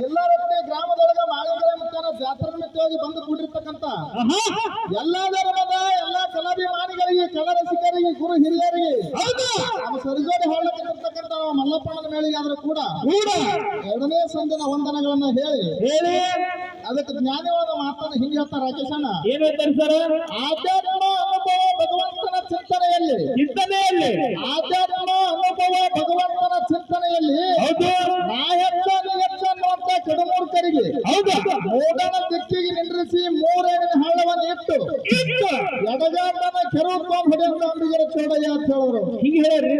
ಎಲ್ಲರತ್ತೆ ಗ್ರಾಮದೊಳಗ ಮಾಳಿಗೆರೆ ಮುತ್ತಾನ ಜಾತ್ರೆ ನಿಮಿತ್ತವಾಗಿ ಬಂದು ಕೂಡಿರ್ತಕ್ಕಂತ ಎಲ್ಲಾ ಧರ್ಮದ ಎಲ್ಲಾ ಕಲಾಭಿಮಾನಿಗಳಿಗೆ ಕಲರಸಿಕರಿಗೆ ಗುರು ಹಿರಿಯರಿಗೆ ನಮ್ಮ ಸರಿಜೋಡಿ ಹೇಳಕ್ಕಿರ್ತಕ್ಕಂತ ನಮ್ಮ ಮಲ್ಲಪ್ಪಣ್ಣನ ಮೇಳಿಗೆ ಆದ್ರೂ ಕೂಡ ಕೂಡ. ಎರಡನೇ ಸಂದಿನ ವಂದನೆಗಳನ್ನ ಹೇಳಿ. ಹೇಳಿ. ಅದಕ್ಕೆ ಜ್ಞಾನಿವಾದ ಮಾತನ್ನು ಹಿಂಗೆ ಹೇಳ್ತಾರೆ ರಾಕೇಶಣ್ಣ. ಏನ್ ಹೇಳ್ತಾರೆ ಸರ್? ಆಧ್ಯಾತ್ಮ ಅನುಭವ ಭಗವಂತನ ಚಿಂತನೆಯಲ್ಲಿ. ಚಿಂತನೆಯಲ್ಲಿ. ಆಧ್ಯಾತ್ಮ ಅನುಭವ ಭಗವಂತನ ಚಿಂತನೆಯಲ್ಲಿ ಹೌದು. ಹೌದು. ಮೂಡನ ದಿಕ್ಕಿಗೆ ನಿಂದ್ರಿಸಿ ಮೂರೇಣಿನ ಹಳ್ಳವನ್ನು ಇಟ್ಟು ಇತ್ತು. ಎಡಗಾಟನ ಕೆರು ಕೊಂಡ್ ಹೊಡೆಯುವಂತ ಅಂಬಿಗರ ಚೋಡಯ್ಯ ಅಂತ ಹೇಳೋರು. ಹಿಂಗ್ ಹೇಳ್ರಿ.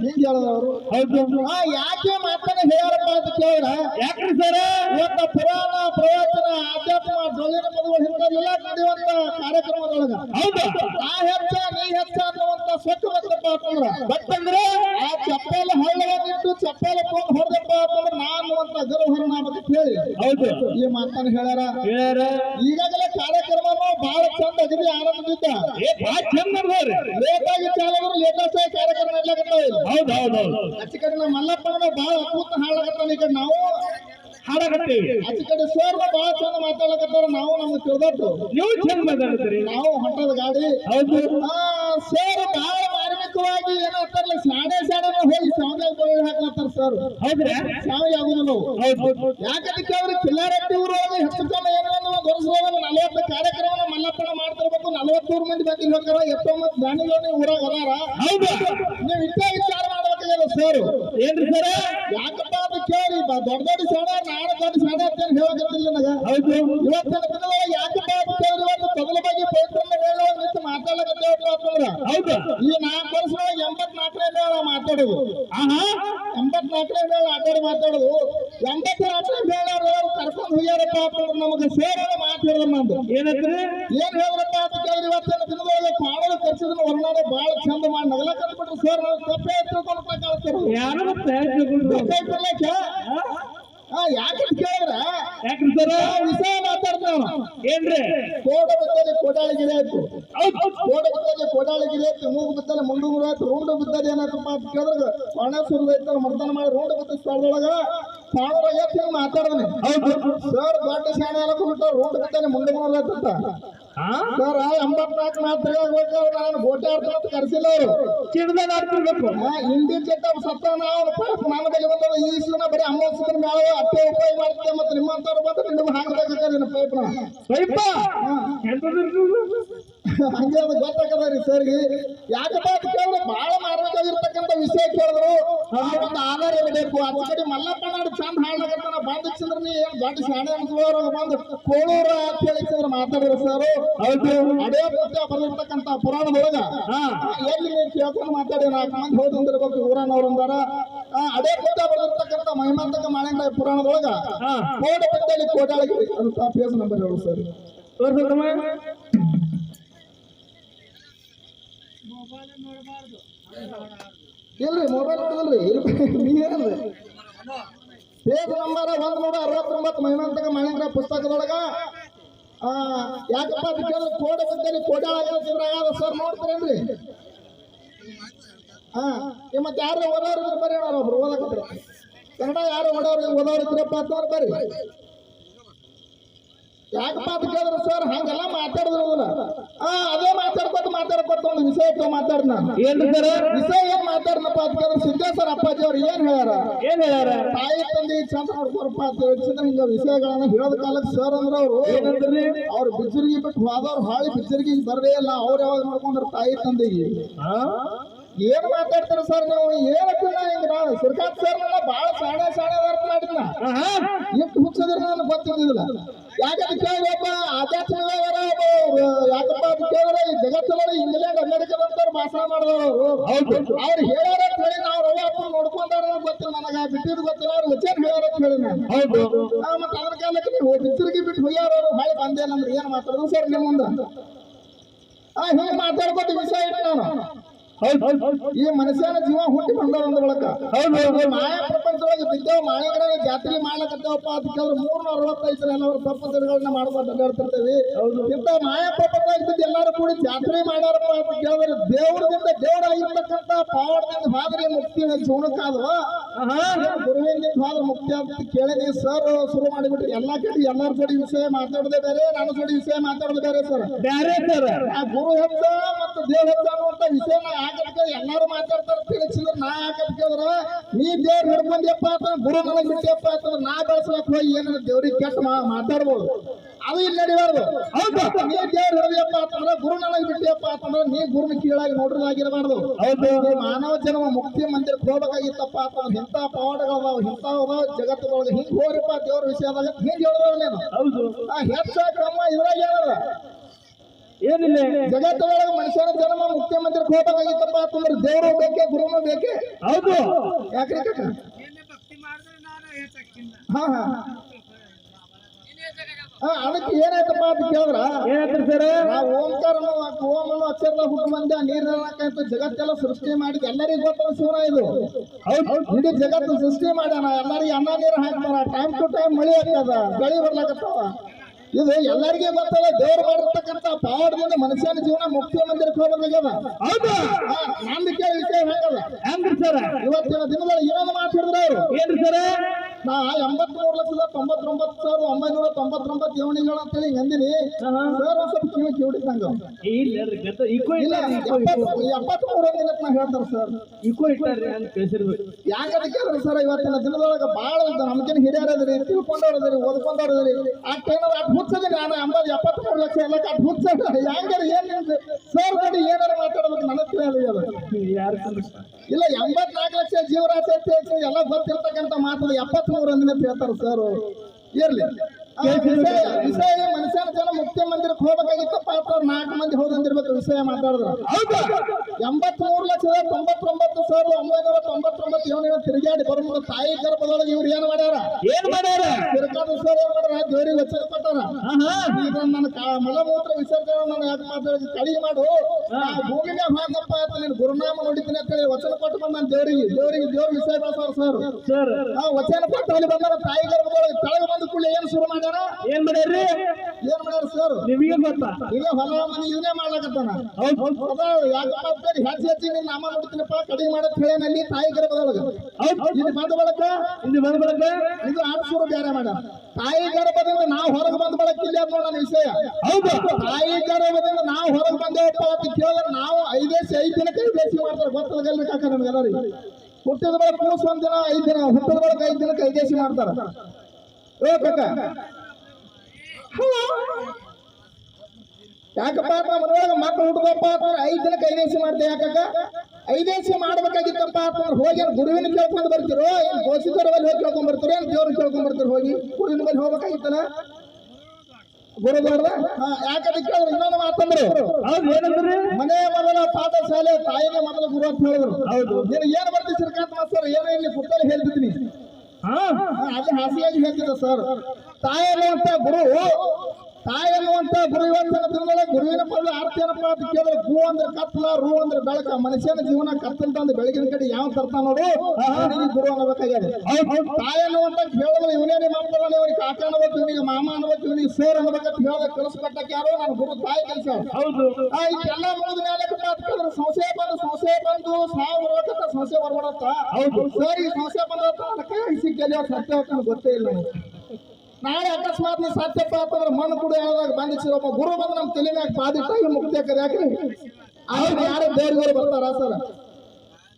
ಹಿಂಗೆ ಹೇಳಿದವರು ಹೌದು. ಆ ಯಾಕೆ ಮಾತನ್ನ ಹೇಳ್ಯಾರಪ್ಪ ಅಂತ ಕೇಳಿದ್ರ? ಯಾಕ್ರಿ ಸರ್? ಇವತ್ತ ಪುರಾಣ ಪ್ರವಚನ ಆಧ್ಯಾತ್ಮ ಡೊಳ್ಳಿನ ಮದುವೆ ಹಿಂದೆಲ್ಲ ನಡೆಯುವಂತ ಕಾರ್ಯಕ್ರಮದೊಳಗ. ಹೌದು. ಆ ಹೆಚ್ಚ ನೀ ಹೆಚ್ಚ ಅನ್ನುವಂತ ಸ್ವಚ್ಛ ಬಂದಪ್ಪ ಅಂತಂದ್ರ ಬಟ್ಟಂದ್ರೆ ಆ ಚಪ್ಪಲ ಹಳ್ಳವನ್ನಿಟ್ಟು ಚಪ್ಪಲ ಕೊಂಡ್ ನಾ ನಾಮಕ ಕೇಳಿ. ಹೇಳಿ ಹೌದು. ಈ ಮಾತನ್ನ ಹೇಳ್ಯಾರ. ಹೇಳ್ಯಾರ. ಈಗಾಗಲೇ ಕಾರ್ಯಕ್ರಮ ಬಹಳ ಚಂದ ಅಗದಿ ಆನಂದಿದ್ದ. ಏ ಭಾಳ ಚಂದ ನೋಡ್ರಿ ಲೇಟ್ ಆಗಿ ಚಾಲವರು ಆಗಿ ಕಾರ್ಯಕ್ರಮ ನಡ್ಲಾಕತ್ತಾವ ಇಲ್ಲಿ. ಹೌದು ಹೌದು ಹೌದು. ಆಚೆ ಕಡೆ ನಮ್ಮ ಮಲ್ಲಪ್ಪನ ಬಹಳ ಅದ್ಭುತ ಹಾಡಕತ್ತಾನ ಈಗ ನಾವು. ಹಾಡಕತ್ತೀವಿ. ಆಚೆ ಕಡೆ ಸರ್ ಬಹಳ ಚಂದ ಮಾತಾಡಕತ್ತಾರ ನಾವು ನಮ್ಗೆ ತಿಳ್ದದ್ದು. ನೀವು ಚಂದ ಮಾತಾಡ್ತೀರಿ. ನಾವು ಹೊಂಟದ ಗಾಡಿ. ಹೌದು. ಸರ್ ಬಹಳ ಮಾರ್ಮಿಕವಾಗಿ ಏನಂತಾರಲ್ಲ ಶಾಣೆ ಶಾಣೆ ಹೋಗಿ ಸಾವ್ಯಾಗ ಗೋಳಿ ಹಾಕ್ಲತ್ತಾರ ಸರ್ ಹೌದ್ರಾ? ಸಾವಿ ಆಗುದಿಲ್ಲ ನಾವು ಹೌದು. ಯಾಕಂದ್ರೆ ಅವ್ರಿಗೆ ಕಿಲ್ಲಾರಟ್ಟಿ ಊರೊಳಗೆ ಹೆಚ್ಚು ಕಮ್ಮಿ ಏನೋ ಒಂದು ವರ್ಷದೊಳಗೆ ನಲವತ್ತು ಕಾರ್ಯಕ್ರಮ ಮಲ್ಲಪ್ಪನ ಮಾಡ್ತಿರ್ಬೇಕು ನಲವತ್ತೂರು ಮಂದಿ ಬಂದಿಲ್ಲ ಹೋಗ್ತಾರ ಎಷ್ಟೊಂಬತ್ತು ದಾನಿಗಳು ಊರಾಗ ಹೊರಾರ. ಹೌದು ನೀವು ಇಷ್ಟೇ ವಿಚಾರ ಮಾಡ್ಬೇಕಾಗಿಲ್ಲ ಸರ್ ಏನ್ರಿ ಸರ್ ಯಾಕಪ್ಪ ಅಂತ ಕೇಳಿ ದೊಡ್ಡ ದೊಡ್ಡ ಶಾಣ ನಾಳೆ ದೊಡ್ಡ ಶಾಣ ಅಂತ ಹೇಳಕತ್ತಿಲ್ಲ ನನಗ. ಹೌದು. ಇವತ್ತಿನ ದಿನದೊಳಗೆ ಯಾಕಪ್ಪ ಅಂತ ಕೇಳಿದ್ರೆ ತೊಗಲ ಬಗ್ಗೆ ಪವಿತ್ರನ ಅಂತಂದ್ರ ಹೌದು. ಈ ನಾಲ್ಕು ವರ್ಷ ಎಂಬತ್ನಾಲ್ಕನೇ ಮಾತಾಡೋದು ಆಹಾ. ಎಂಬತ್ನಾಲ್ಕನೇ ಆಟಾಡಿ ಮಾತಾಡೋದು ಎಂಬತ್ನಾಲ್ಕನೇ ಮೇಳ ಅವ್ರು ಕರ್ಕೊಂಡು ಹೋಗ್ಯಾರಪ್ಪ ಅಂತಂದ್ರೆ ನಮಗೆ ಸೇರೋದು ಮಾತು ಹೇಳಿದ್ರು ನಂದು. ಏನಂದ್ರಿ ಏನ್ ಹೇಳ್ರಪ್ಪ ಅಂತ ಕೇಳಿದ್ರೆ ಇವತ್ತಿನ ದಿನದೊಳಗೆ ಕಾಡಲು ಕರ್ಸಿದ್ರು. ವರ್ಣನ ಬಹಳ ಚಂದ ಮಾಡಿ ನಗಲ ಅಂದ್ಬಿಟ್ರು ಸರ್. ನಾವು ತಪ್ಪೇ? ಹಾ ಯಾಕೆ ಕೇಳಿದ್ರ ವಿಷಯ ಮಾತಾಡ್ತಾವ ಏನ್ರಿ? ಕೋಡ ಬಿದ್ದಲ್ಲಿ ಕೋಡಾಳಿಗಿದೆ ಆಯ್ತು ಕೋಡ ಬಿದ್ದಲ್ಲಿ ಕೋಡಾಳಿಗಿದೆ ಆಯ್ತು ಮೂಗು ಬಿದ್ದಲ್ಲಿ ಮುಂಡುಗುರು ರೂಂಡು ಬಿದ್ದಲ್ಲಿ ಏನಾಯ್ತಪ್ಪ ಅಂತ ಕೇಳಿದ್ರೆ ಒಣ ಸುರಿದ ಐತಲ್ಲ ಮರ್ದನ ಮಾಡಿ ರೂಂಡು ಬಿದ್ದ ಸ್ಥಳದೊಳಗ? ಸಾವಿರ ಎತ್ತು ಮಾತಾಡ್ತಾನೆ ಹೌದು ಸರ್ ದೊಡ್ಡ ಶಾಣೆ ಎಲ್ಲ ಬಿಟ್ಟು ರೂಂಡು ಬಿದ್ದಾನೆ ಮುಂಡುಗುರು ಹಾ ಸರ್ ಎಂಬತ್ನಾಲ್ಕು ಮಾತ್ರ ನಾನು ಗೋಟೆ ಆಡ್ತಾ ಅಂತ ಕರೆಸಿಲ್ಲ ಅವರು. ಆಡ್ತಿರ್ಬೇಕು. ಹಿಂದಿ ಜೊತೆ ಸತ್ತ ನಾವು ಪಾಪ ನನ್ನ ಬಳಿ ಬಂದದ ಈ ಸಲ ಬರೀ ಅಮ್ಮೋತ್ಸವ ನಾವು ಅತ್ತೆ ಉಪಯೋಗ ಮಾಡ್ತೇವೆ ಮತ್ತೆ ನಿಮ್ಮಂತವ್ರು ಬಂದ್ರೆ ನಿಮ್ಗೆ ಹಾಕಬೇಕಾದ್ರೆ ಪೈಪ್ನ ಎಂತದ್ರಿ ಹಂಗೆ ಅದು ಗೊತ್ತಾಗದ ರೀ ಸರ್ಗೆ ಯಾಕಪ್ಪ ಅಂತ ಕೇಳಿದ್ರೆ ಬಹಳ ಮಾರ್ಬೇಕಾಗಿರ್ತಕ್ಕಂಥ ವಿಷಯ ಕೇಳಿದ್ರು. ಒಂದು ಆಧಾರ ಇರಬೇಕು. ಅದ ಕಡೆ ಮಲ್ಲಪ್ಪ ನಾಡು ಚಂದ ಹಾಡ್ಲಾಕತ್ತಾನ ಬಂದ ಚಂದ್ರ ನೀ ಏನ್ ದೊಡ್ಡ ಶಾಣೆ ಅನ್ಸೋರು ಬಂದು ಕೋಳೂರ ಅಂತ ಹೇಳಿ ಚಂದ್ರ ಮಾತಾಡಿದ್ರು ಸರ್ ಹೌದು. ಅದೇ ಪುಸ್ತಕ ಬರೆದಿರ್ತಕ್ಕಂಥ ಪುರಾಣದೊಳಗ ಎಲ್ಲಿ ನೀವು ಕೇಳ್ಕೊಂಡು ಮಾತಾಡಿ ನಾಲ್ಕು ಮಂದಿ ಹೋದಂದಿರ್ಬೇಕು ಊರನವ್ರು ಅಂದಾರ. ಆ, ಅದೇ ಪುಸ್ತಕ ಬರೆದಿರ್ತಕ್ಕಂಥ ಮಹಿಮಂತಕ ಮಾಳಿಂಗ ಪುರಾಣದೊಳಗ ಹಾ. ಕೋಟ ಪಕ್ಕದಲ್ಲಿ ಕೋಟಾಳಿಗೆ ಅದು ಪೇಜ್ ನಂಬರ್ ಹೇಳು ಸರ್ ಇಲ್ರಿ ಮೊಬೈಲ್ ನೋಡಿದ್ರಿ ನೀವೇನಲ್ರಿ ಪೇಜ್ ನಂಬರ್ ಒಂದ್ ನೂರ ಅರವತ್ತೊಂಬತ್ತು ಮಹಿಮಾಂತಕ ಮಹೇಂದ್ರ ಪುಸ್ತಕದೊಳಗ. ಯಾಕಪ್ಪ ಅದಕ್ಕೆ ಕೋಡೆ ಕೋಡ ಕೋಡೆ ಆಗದ ಸರ್ ನೋಡ್ತೀರೇನ್ರಿ? ಹಾ ನಿಮ್ಮ ಮತ್ತೆ ಯಾರು ಓದೋರು ಬರೀ ಒಬ್ರು ಓದಕ್ಕೆ ಕನ್ನಡ ಯಾರು ಓಡೋರು ಓದೋರು ಇದ್ರಪ್ಪ ಅಂತವ್ರು ಬರ್ರಿ ಯಾಕಪ್ಪ ಅಂತ ಕೇಳಿದ್ರೆ ಸರ್ ಹಂಗೆಲ್ಲ ಮಾತಾಡಿದ್ರಲ್ಲ ಹಾ ಅದೇ ಮಾತಾಡ್ಕೊತ ಮಾತಾಡ್ಕೊತ ಒಂದು ವಿಷಯ ಇಟ್ಟು ಮಾತಾಡ್ನ ಏನ್ರಿ ಸರ್ ವಿಷಯ? ಏನ್ ಮಾತಾಡ್ನಪ್ಪ ಅಂತ ಕೇಳಿದ್ರೆ ಸಿದ್ದೇಶ್ವರ ಅಪ್ಪಾಜಿ ಅವ್ರು ಏನ್ ಹೇಳ್ಯಾರ? ಏನ್ ಹೇಳ್ಯಾರ? ತಾಯಿ ತಂದೆ ಚಂದ ನೋಡ್ಕೊರಪ್ಪ ಅಂತ ಹೇಳಿದ್ರೆ ಹಿಂಗ ವಿಷಯಗಳನ್ನ ಹೇಳದ ಕಾಲಕ್ಕೆ ಸರ್ ಅಂದ್ರೆ ಅವರು ಏನಂದ್ರಿ? ಅವ್ರ ಬಿಜ್ಜರಿಗೆ ಬಿಟ್ಟು ಹೋದವ್ರು ಹಾಳಿ ಬಿಜ್ಜರಿಗೆ ಬರದೇ ಇಲ್ಲ. ಅವ್ರು ಯಾವಾಗ ನೋಡ್ಕೊಂಡ್ರ ತಾಯಿ ತಂದೆಗೆ? ಏನ್ ಮಾತಾಡ್ತಾರೆ ಸರ್ ನಾವು? ಹೇಳ್ತಿಲ್ಲ ಹಿಂಗ ನಾನು. ಸರ್ಕಾರ ಸರ್ ನನ್ನ ಬಹಳ ಸಾಣೆ ಸಾಣೆ ಅರ್ಥ ಮಾಡಿದ್ನ. ಎಷ್ಟು ಹುಚ್ಚದ್ರ ನಾನು ಗೊತ್ತಿದ್ದಿಲ್ಲ ಯಾಕಂತ ಕೇಳಿದಪ್ಪ ಆಧ್ಯಾತ್ಮ ವ್ಯವಹಾರ ಒಬ್ಬ ಯಾಕಪ್ಪ ಅಂತ ಕೇಳಿದ್ರೆ ಈ ಜಗತ್ತಿನೊಳಗೆ ಇಂಗ್ಲೆಂಡ್ ಅಮೆರಿಕದಂತವ್ರು ಭಾಷಣ ಮಾಡಿದವರು ಅವ್ರು. ಹೇಳ್ಯಾರ ಅಂತ ಹೇಳಿ ನಾವು ಅಪ್ಪ ನೋಡ್ಕೊಂಡಾರ ಗೊತ್ತಿಲ್ಲ ನನಗೆ. ಬಿಟ್ಟಿದ್ದು ಗೊತ್ತಿಲ್ಲ. ಅವ್ರು ವಚನ ಹೇಳ್ಯಾರ ಹೇಳಿ ನಾನು. ಮತ್ತೆ ಅದ್ರ ಕಾಲಕ್ಕೆ ನೀವು ಬಿಸಿಲಿಗೆ ಬಿಟ್ಟು ಹೋಗ್ಯಾರ ಅವ್ರು. ಹಾಳಿ ಬಂದೇನಂದ್ರೆ ಏನ್ ಮಾತಾಡೋದು ಸರ್ ನಿಮ್ಮ ಮುಂದೆ? ಆ ಹಿಂಗೆ ಮಾತಾಡ್ಕೊತ ವಿಷಯ ಇಟ್ಟು ನಾನು. ಈ ಮನುಷ್ಯನ ಜೀವ ಹುಟ್ಟಿ ಬಂದ ಬಳಕ. ಹೌದು ಮಾಯಾ ಪ್ರಪಂಚದೊಳಗೆ ಬಿದ್ದೇವ್ ಮಾಯಗಳ ಜಾತ್ರೆ ಮಾಡ್ಲಕತ್ತೇವಪ್ಪ ಅಂತ ಕೇಳಿದ್ರೆ ಮೂರ್ನೂರ ಅರವತ್ತೈದು ಜನ ಅವ್ರ ತಪ್ಪು ಮಾಡ್ಬೋದು ಅಡ್ಡಾಡ್ತಿರ್ತೀವಿ. ಇಂಥ ಮಾಯಾ ಪ್ರಪಂಚ ಎಲ್ಲರೂ ಕೂಡಿ ಜಾತ್ರೆ ಮಾಡ್ಯಾರಪ್ಪ ಅಂತ ಕೇಳಿದ್ರೆ ದೇವ್ರ ದೇವರಾಗಿರ್ತಕ್ಕಂಥ ಪಾವಡದಿಂದ ಮಾದರಿ ಮುಕ್ತಿ ಜೀವನಕ್ಕಾದವ ಮುಖ್ಯ ಗುರುವಿನಿಂದ ಹೋದ್ರೆ ಮುಕ್ತಿ ಅಂತ ಕೇಳಿದ್ವಿ ಸರ್ ಶುರು ಮಾಡಿಬಿಟ್ರಿ. ಎಲ್ಲಾ ಕೇಳಿ ಎಲ್ಲರ ಜೋಡಿ ವಿಷಯ ಮಾತಾಡದೆ ಬೇರೆ ನನ್ನ ಜೋಡಿ ವಿಷಯ ಮಾತಾಡೋದು ಬೇರೆ ಸರ್. ಬೇರೆ ಸರ್. ಆ ಗುರು ಹೆಚ್ಚ ಮತ್ತು ದೇವ್ ಹೆಚ್ಚ ಅನ್ನುವಂತ ವಿಷಯನ ಯಾಕೆ ಎಲ್ಲಾರು ಮಾತಾಡ್ತಾರ. ತಿಳಿಸಿದ್ರೆ ನಾ ಯಾಕೆ ಕೇಳಿದ್ರ ನೀ ದೇವ್ರ ಹಿಡ್ಕೊಂಡ್ಯಪ್ಪ ಅಂತ ಗುರು ನನಗೆ ಬಿಟ್ಟಿಯಪ್ಪ ಅಂತಂದ್ರೆ ನಾ ಬೆಳೆಸಲಕ್ ಹೋಗಿ ಏನಾರ ದೇವ್ರಿಗೆ ಕೆಟ್ಟ ಮಾತಾಡ್ಬೋದು. ಅದು ಇಲ್ಲಿ ನಡಿಬಾರ್ದು. ಹೌದು ನೀ ದೇವ್ರ ಹಿಡಿಯಪ್ಪ ಅಂತಂದ್ರೆ ಗುರು ನನಗೆ ಬಿಟ್ಟಿಯಪ್ಪ ಅಂತಂದ್ರೆ ನೀ ಗುರುನ ಕೀಳಾಗಿ ನೋಡ್ರದಾಗಿರಬಾರ್ದು ಹೌದು. ಮಾನವ ಜನ್ಮ ಮುಕ್ತಿ ಮಂದಿರಕ್ಕೆ ಹೋಗ್ಬೇಕಾಗಿತ್ತಪ್ಪ ಅಂತಂದ್ರೆ ಇಂಥ ಪವಾಡಗಳದಾವ ಇಂಥ ಜಗತ್ತುಗಳಿಗೆ. ಹಿಂಗ್ ಹೋಗ್ರಪ್ಪ ದೇವ್ರ ವಿಷಯದಾಗ ಹಿಂಗ್ ಹೇಳಿದವ ನೀನು. ಹೌದು. ಆ ಹೆಚ್ಚ ಕ್ರಮ ಇದ್ರಾಗ ಏನದ? ಏನಿಲ್ಲ. ಜಗತ್ತೊಳಗೆ ಮನುಷ್ಯನ ಜನ್ಮ ಮುಖ್ಯಮಂತ್ರಿ ಹೋಗ್ಬೇಕಾಗಿತ್ತಪ್ಪ ಅಂತಂದ್ರೆ ದೇವರು ಬೇಕೇ ಗುರುನು ಬೇಕೇ? ಹೌದು. ಯಾಕ್ರಿ? ಹಾ ಹಾ. ಅದಕ್ಕೆ ಏನಾಯ್ತಪ್ಪ ಅಂತ ಕೇಳಿದ್ರ? ಏನಾಯ್ತು ಸರ್? ನಾವು ಓಂಕಾರನು ಓಮನು ಅಕ್ಷರ ಹುಟ್ಟು ಮಂದಿ ಹಾಕಂತ ಜಗತ್ತೆಲ್ಲ ಸೃಷ್ಟಿ ಮಾಡಿ ಎಲ್ಲರಿಗೂ ಗೊತ್ತದ ಶಿವನ ಇದು. ಇಡೀ ಜಗತ್ತು ಸೃಷ್ಟಿ ಮಾಡ್ಯಾನ ಎಲ್ಲರಿಗೆ ಅನ್ನ ನೀರು ಹಾಕ್ತಾರ ಟೈಮ್ ಟು ಟೈಮ್ ಮಳೆ ಆಗ್ತದ ಬೆಳಿ ಬರ್ಲಾಕತ್ತಾವ. ಇದು ಎಲ್ಲರಿಗೆ ಗೊತ್ತಲ್ಲ ದೇವ್ರು ಮಾಡಿರ್ತಕ್ಕಂಥ ಪಾವಡದಿಂದ ಮನುಷ್ಯನ ಜೀವನ ಮುಕ್ತಿ ಮಂದಿರಕ್ಕೆ ಹೋಗ್ಬೇಕಾಗ್ಯದ. ಹೌದು. ಆ, ನಂಬಿಕೆ ವಿಷಯ ಹೆಂಗದ? ಸರ್? ಇವತ್ತಿನ ದಿನದಲ್ಲಿ ಏನೋ ಮಾತಾಡಿದ್ರೆ ಅವರು. ಏನ್ರಿ ಸರ್? ನಾ ಎಂಬತ್ಮೂರು ಲಕ್ಷದ ತೊಂಬತ್ತೊಂಬತ್ತು ಸಾವಿರದ ಒಂಬೈನೂರ ತೊಂಬತ್ತೊಂಬತ್ತು ಏವಣಿಗಳು ಅಂತೇಳಿ ಅಂದಿನಿ. ಸರ್ ಸ್ವಲ್ಪ ಕಿವಿ ಕಿವಿಡಿದಂಗ ಇಲ್ಲ ಎಪ್ಪತ್ಮೂರು ಅಂದಿನ ನಾ ಹೇಳ್ತಾರೆ ಸರ್ ಇಕೋ ಇಟ್ಟಾರ್ರಿ ಅಂತ ಕಳ್ಸಿರ್ಬೇಕು. ಯಾಕಂದ್ರೆ ಕೇಳಿದ್ರೆ ಸರ್ ಇವತ್ತಿನ ದಿನದೊಳಗೆ ಭಾಳ ನಮ್ಗಿನ ಹಿರಿಯರದ್ರಿ ತಿಳ್ಕೊಂಡವ್ರದ್ರಿ ಓದ್ಕೊಂಡವ್ರದ್ರಿ ಆ ಟೈಮಲ್ಲಿ ಅಟ್ ಹುಚ್ಚದೆ ನಾನು ಎಂಬತ್ತು ಎಪ್ಪತ್ಮೂರು ಲಕ್ಷ ಎಲ್ಲ ಅಟ್ ಹುಚ್ಚ ಹೆಂಗಾರ ಏನ್ ಸರ್ ನೋಡಿ ಏನಾರ ಮಾತಾಡ್ಬೇಕು ನನ್ನ ತಿಳಿಯಲ್ಲ ಇಲ್ಲ ಎಂಬತ್ನಾಲ್ಕು ಲಕ್ಷ ಜೀವರಾಶಿ ಎಲ್ಲ ಗೊತ್ತಿರ್ತಕ್ಕಂಥ ಮಾತದ ಎಪ್ಪತ್ಮೂರು ಅಂದಿನ ಅಂತ ಹೇಳ್ತಾರೆ ಸರ್ ಇರ್ಲಿ ಆ ವಿಷಯ ವಿಷಯ. ಮನುಷ್ಯನ ಜನ ಮುಖ್ಯ ಮಂದಿರಕ್ಕೆ ಹೋಗ್ಬೇಕಾಗಿತ್ತಪ್ಪ ಅಂತ ನಾಲ್ಕು ಮಂದಿ ಹೋದಂದಿರ್ಬೇಕು ವಿಷಯ ಮಾತಾಡಿದ್ರು ಹೌದು? ಎಂಬತ್ಮೂರು ಲಕ್ಷದ ತೊಂಬತ್ತೊಂಬತ್ತು ಸಾವಿರದ ಒಂಬೈನೂರ ತೊಂಬತ್ತೊಂಬತ್ತು ಇವನಿಗೆ ತಿರುಗಾಡಿ ಬರುವುದು ತಾಯಿ ಗರ್ಭದೊಳಗೆ ಇವ್ರು ಏನ್ ಮಾಡ್ಯಾರ? ಏನ್ ಮಾಡ್ಯಾರ? ತಿರುಗಾದ ಸರ್ ಏನ್ ಮಾಡ್ಯಾರ ದೇವರಿಗೆ ವಚನ ಕೊಟ್ಟಾರ. ಈಗ ನನ್ನ ಮಲಮೂತ್ರ ವಿಸರ್ಜನೆ ನಾನು ಯಾಕೆ ಮಾತಾಡಿ ಕಡಿಮೆ ಮಾಡು. ಆ ಭೂಮಿಗೆ ಹಾಕಪ್ಪ ಅಂತ ನೀನು ಗುರುನಾಮ ನೋಡಿದ್ದೀನಿ ಅಂತ ಹೇಳಿ ವಚನ ಕೊಟ್ಟು ಬಂದ ನಾನು ದೇವರಿಗೆ ದೇವರಿಗೆ ದೇವ್ರ ವಿಷಯ ಸರ್. ಸರ್. ಆ ವಚನ ಕೊಟ್ಟು ಅಲ್ಲಿ ಬಂದಾರ ತಾಯಿ ಗರ್ಭದೊಳಗೆ ಕೆಳಗೆ ಬಂದ ಕೂಡಲೇ ಏನ್ ಶುರು ಮಾಡ್ಯಾರ? ಏನ್ ಮಾಡ್ಯಾರ್ರಿ ಏನ್ ಮಾಡ್ಯಾರ ಸರ್? ನಿಮಗೆ ಗೊತ್ತಾ? ಈಗ ಹೊಲ ಮನೆ ಇದನ್ನೇ ಮಾಡ್ಲಾಕತ್ತಾನ. ಅದ ಅಂತ ಹೇಳಿ ಹೆಚ್ಚು ಹೆಚ್ಚು ನಿನ್ನ ನಾಮ ನೋಡ್ತೀನಪ್ಪ ಕಡಿಮೆ ಮಾಡಕ್ ಹೇಳೇನಲ್ಲಿ ತಾಯಿ ಗರ್ಭದೊಳಗೆ ಹೌದು. ಇಲ್ಲಿ ಬಂದ ಬಳಕ? ಇಲ್ಲಿ ಬಂದ ಬಳಕ? ಇದು ಆಡ್ಸೂರು ಬೇರೆ ಮಾಡ. ತಾಯಿ ಗರ್ಭದಿಂದ ನಾವು ಹೊರಗೆ ಬಂದ ಬಳಕ ಇಲ್ಲಿ ನನ್ನ ವಿಷಯ. ಹೌದು. ತಾಯಿ ಗರ್ಭದಿಂದ ನಾವು ಹೊರಗೆ ಬಂದೇವಪ್ಪ ಅಂತ ಕೇಳಿದ್ರೆ ನಾವು ಐದೇಸಿ ಐದು ದಿನಕ್ಕೆ ಐದೇಸಿ ಮಾಡ್ತಾರೆ. ಗೊತ್ತದಲ್ರಿ ಕಾಕ ನಮ್ಗೆ ಅದರಿ ಹುಟ್ಟಿದ ಬಳಕ ಕೂಸ್ ಒಂದ್ ದಿನ ಐದು ದಿನ ಹುಟ್ಟಿದ ಬಳಕ ಐದು ದಿನಕ್ಕೆ ಐದೇಸಿ ಮಾಡ್ತಾರ. ಏ ಕಾಕ ಯಾಕಪ್ಪ ಅಂತ ಮನೆಯೊಳಗೆ ಮಕ್ಕಳು ಹುಡುಗಪ್ಪ ಅಂತಂದ್ರೆ ಐದು ದಿನಕ್ಕೆ ಐದೇಸಿ ಮಾಡ್ತೇವೆ ಯಾಕಕ್ಕ? ಐದೇಸಿ ಮಾಡ್ಬೇಕಾಗಿತ್ತಪ್ಪ ಅಂತಂದ್ರೆ ಹೋಗಿ ಏನು ಗುರುವಿನ ಕೇಳ್ಕೊಂಡು ಬರ್ತೀರೋ? ಏನ್ ಗೋಸಿದರ ಬಲ್ಲಿ ಹೋಗಿ ಕೇಳ್ಕೊಂಡ್ ಬರ್ತೀರೋ? ಏನ್ ದೇವ್ರ ಕೇಳ್ಕೊಂಡ್ ಬರ್ತೀರೋ ಹೋಗಿ? ಗುರುವಿನ ಬಲ್ಲಿ ಹೋಗ್ಬೇಕಾಗಿತ್ತಲ್ಲ? ಗುರುದವ್ರದ ಯಾಕಂತ ಕೇಳಿದ್ರೆ? ಇನ್ನೊಂದು ಮಾತಂದ್ರು ಮನೆ ಮೊದಲ ಪಾಠಶಾಲೆ ತಾಯಿನೇ ಮೊದಲ ಗುರು ಅಂತ ಹೇಳಿದ್ರು. ಹೌದು. ನೀನು ಏನ್ ಬರ್ತಿ ಶ್ರೀಕಾಂತ್ ಮಾಸ್ತರ್? ಏನೋ ಇಲ್ಲಿ ಪುಟ್ಟಲ್ಲಿ ಹೇಳ್ತಿದ್ದೀನಿ ಹಾ ಹಾ, ಅಲ್ಲಿ ಹಾಸಿಯಾಗಿ ಹೇಳ್ತಿದ್ದ ಸರ್ ತಾಯಿ ಅನ್ನುವಂತ ಗುರು ತಾಯಿ ಅನ್ನುವಂತ ಗುರು ಇವತ್ತಿನ ದಿನದಲ್ಲಿ ಗುರುವಿನ ಅರ್ಥ ಏನಪ್ಪ ಅಂತ ಕೇಳಿದ್ರೆ ಗು ಅಂದ್ರೆ ಕತ್ಲ ರೂ ಅಂದ್ರೆ ಬೆಳಕ. ಮನುಷ್ಯನ ಜೀವನ ಕತ್ತಂತಂದು ಬೆಳಗಿನ ಕಡೆ ಯಾವ ತರ್ತ ನೋಡು. ಗುರು ಅನ್ನಬೇಕಾಗ್ಯದ. ತಾಯಿ ಅನ್ನುವಂತ ಕೇಳಿದ್ರೆ ಇವನೇ ನಿಮ್ಮ ಅಪ್ಪನ ಇವನಿಗೆ ಕಾಕ ಅನ್ಬೇಕು ಇವನಿಗೆ ಮಾಮ ಅನ್ಬೇಕು ಇವನಿಗೆ ಸೇರ್ ಅನ್ಬೇಕಂತ ಹೇಳಿದ್ರೆ ಕಲಿಸ್ಕೊಟ್ಟಕ್ಕೆ ಯಾರು ನನ್ನ ಗುರು ತಾಯಿ ಕೆಲಸ ಹೌದು. ಇದೆಲ್ಲ ಮುಗಿದ ಮೇಲೆ ಕೇಳಿದ್ರೆ ಸಂಶಯ ಬಂದು ಸಂಶಯ ಬಂದು ಸಾವು ಬರ್ಬೇಕಂತ ಸಂಶಯ ಬರ್ಬೇಡತ್ತ ಹೌದು. ಸರಿ ಸಂಶಯ ಬಂದತ್ತ ಅದಕ್ಕೆ ಸಿಕ್ಕಲ್ಲಿ ಸತ್ಯ ಗೊತ್ತೇ ಇಲ್ಲ. ನಾಳೆ ಅಕಸ್ಮಾತ್ ಸಾಧ್ಯ ಸತ್ಯಪ್ಪ ಅಂತಂದ್ರೆ ಮಣ್ಣು ಕೂಡ ಯಾವಾಗ ಬಂದಿಸಿರೋ ಒಬ್ಬ ಗುರು ಬಂದು ನಮ್ಮ ತಲೆ ಮ್ಯಾಗ ಪಾದಿಟ್ಟಾಗಿ ಮುಕ್ತಿ ಹಾಕರಿ ಯಾಕ್ರಿ ಅವ್ರಿಗೆ ಯಾರು ಬೇರೆ ಬರ್ತಾರ ಸರ್?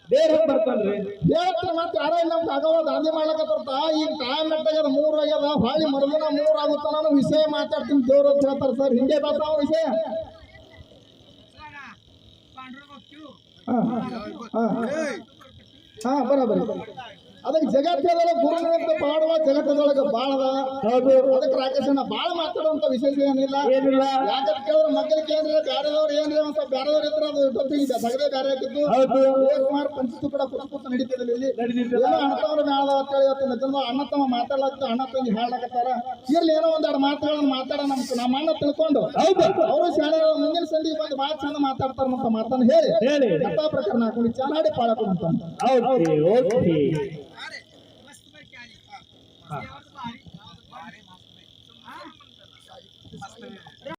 ಬೇರೆ ಬರ್ತಾನ್ರಿ ಹೇಳ್ತಾರೆ ಮತ್ತೆ ಯಾರೋ ಇಲ್ಲ ನಮ್ಗೆ ಆಗವ ದಾಂಧಿ ಮಾಡ್ಲಕತ್ತಾರ ಈಗ ಟೈಮ್ ನೆಟ್ಟಾಗ್ಯದ ಮೂರ್ ಆಗ್ಯದ ಹಾಳಿ ಮರುದಿನ ಮೂರ್ ಆಗುತ್ತ ನಾನು ವಿಷಯ ಮಾತಾಡ್ತೀನಿ ದೇವ್ರ ಅಂತ ಹೇಳ್ತಾರೆ ಸರ್. ಹಿಂಗೆ ಬರ್ತಾವ ವಿಷಯ. ಹಾ ಹಾ ಹಾ ಬರೋಬರಿ ಅದು ಅದಕ್ಕೆ ಜಗತ್ತದೊಳಗ ಗುರುಗಳಂತ ಪಾಡುವ ಜಗತ್ತದೊಳಗೆ ಬಾಳದ. ಹೌದು. ಅದಕ್ಕೆ ರಾಕೇಶನ ಬಾಳ ಮಾತಾಡುವಂತ ವಿಶೇಷ ಏನಿಲ್ಲ. ಏನಿಲ್ಲ. ಯಾಕಂತ ಕೇಳಿದ್ರೆ ಮಕ್ಕಳಿಗೆ ಏನ್ರಿ ಬ್ಯಾರೆದವ್ರು ಏನ್ರಿ ಒಂದ್ ಸ್ವಲ್ಪ ಬ್ಯಾರೆದವ್ರು ಇದ್ರೆ ಅದು ಟೊಪ್ಪಿಗೆ ಸಗದೇ ಬ್ಯಾರೆ ಆಗಿದ್ದು. ಕುಮಾರ್ ಪಂಚತು ಕೂಡ ಕುತ ಕುತ ನಡೀತಿದೆ ಇಲ್ಲಿ. ಏನೋ ಅಂತೇಳಿ ಇವತ್ತು ನಿಜಂದು ಅಣ್ಣ ತಮ್ಮ ಮಾತಾಡ್ಲಾಗ್ತದೆ ಅಣ್ಣ ತಂಗಿ ಹಾಡ್ಲಾಕತ್ತಾರ ಇರ್ಲಿ ಏನೋ ಒಂದೆರಡು ಮಾತುಗಳನ್ನ ಮಾತಾಡ ನಮ್ ನಮ್ಮ ಅಣ್ಣ ತಿಳ್ಕೊಂಡು ಅವರು ಶಾಲೆ ಮುಂದಿನ ಸಂಧಿ ಬಂದು ಭಾಳ ಚಂದ ಮಾತಾಡ್ತಾರ ಅಂತ ಮಾತನ್ನ ಹೇಳಿ. ಹೇಳಿ. ಕಥಾ ಪ್ರಕರಣ ಹಾಕೊಂಡು ಚೆನ್ನಾಗಿ ಪಾಳಕೊಂಡು ಅಂತ ಹೌದು ಓಕೆ. ಹಾ